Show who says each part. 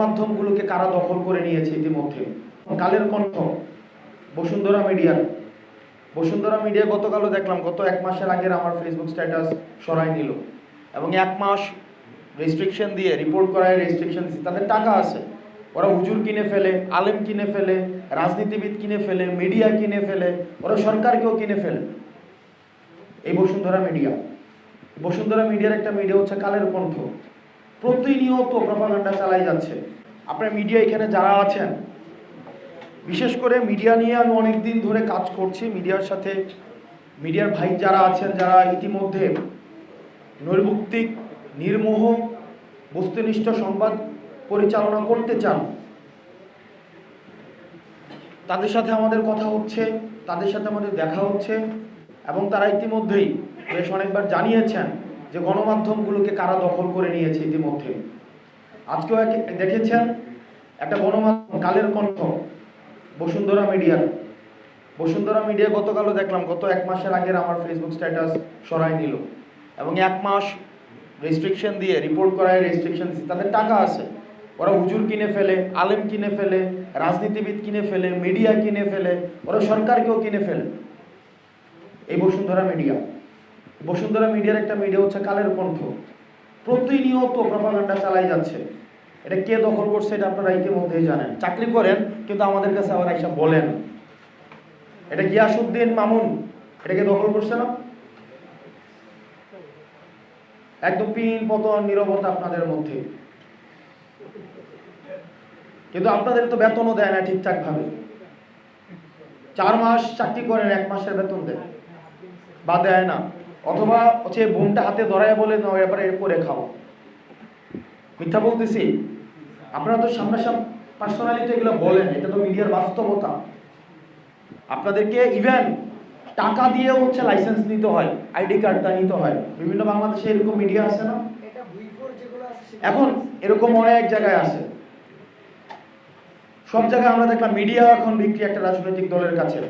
Speaker 1: গণমাধ্যমগুলোকে কারা দখল করে নিয়েছে ইতিমধ্যে? কালের কণ্ঠ, বসুন্ধরা মিডিয়ার বসুন্ধরা মিডিয়া গতকালও দেখলাম, গত এক মাসের আগের আমার ফেসবুক স্ট্যাটাস সরাই নিল। এবং এক মাস রেস্ট্রিকশন দিয়ে রিপোর্ট করায় রেস্ট্রিকশন দিচ্ছে তাদের টাকা আছে। ওরা হুজুর কিনে ফেলে, আলেম কিনে ফেলে, রাজনীতিবিদ কিনে ফেলে মিডিয়া কিনে ফেলে, ওরা সরকারকেও কিনে ফেলে। এই বসুন্ধরা মিডিয়া। বসুন্ধরা মিডিয়ার একটা মিডিয়া হচ্ছে কালের কণ্ঠ। প্রতিনিয়ত প্রপাগান্ডা চালাই যাচ্ছে। আপনার মিডিয়া এখানে যারা আছেন, বিশেষ করে মিডিয়া নিয়ে আমি অনেক দিন ধরে কাজ করছি। মিডিয়ার সাথে মিডিয়ার ভাই যারা আছেন, যারা ইতিমধ্যে নৈর্ভুক্তিক, নির্মোহ, বস্তুনিষ্ঠ সংবাদ পরিচালনা করতে চান, তাদের সাথে আমাদের কথা হচ্ছে, তাদের সাথে আমাদের দেখা হচ্ছে এবং তারা ইতিমধ্যেই বেশ অনেকবার জানিয়েছেন যে গণমাধ্যমগুলোকে কারা দখল করে নিয়েছে ইতিমধ্যে। আজকেও দেখেছেন একটা গণমাধ্যম, কালের কণ্ঠ, বসুন্ধরা মিডিয়ার। বসুন্ধরা মিডিয়া গতকালও দেখলাম, গত এক মাসের আগের আমার ফেসবুক স্ট্যাটাস সরাই নিল। এবং এক মাস রেস্ট্রিকশন দিয়ে রিপোর্ট করায় রেস্ট্রিকশন তাদের টাকা আছে। ওরা হুজুর কিনে ফেলে, আলেম কিনে ফেলে, রাজনীতিবিদ কিনে ফেলে মিডিয়া কিনে ফেলে, ওরা সরকারকেও কিনে ফেলে। এই বসুন্ধরা মিডিয়া। বসুন্ধরা মিডিয়ার একটা মিডিয়া হচ্ছে কালের কণ্ঠ। প্রতিনিয়ত প্রপাগান্ডা চালাই যাচ্ছে। এটা কে দখল করছে এটা আপনারা ইতিমধ্যেই জানেন। চাকরি করেন, কিন্তু আমাদের কাছে আবার এসব বলেন। এটা গিয়াসুদ্দিন মামুন এটাকে দখল করছে না? একদম পিন পতন, নিরবতা আপনাদের মধ্যে। কিন্তু আপনাদের তো বেতনও দেয় না ঠিকঠাক ভাবে চার মাস চাকরি করেন, এক মাসের বেতন দেয়। বা দেয় না। অথবা হচ্ছে বোনটা হাতে ধরায় বলে না এবারে করে খাও। মিথ্যা বলতেছি? আপনারা তো সামনাসামনি পার্সোনালিটি এগুলো বলেন এটা তো মিডিয়ার বাস্তবতা। আপনাদেরকে ইভেন টাকা দিয়ে হচ্ছে লাইসেন্স নিতে হয় আইডি কার্ডটা নিতে হয়। বিভিন্ন বাংলাদেশে এরকম মিডিয়া আছে না? এখন এরকম অনেক জায়গায় আছে। সব জায়গায় আমরা দেখলাম মিডিয়া এখন বিক্রি একটা রাজনৈতিক দলের কাছে।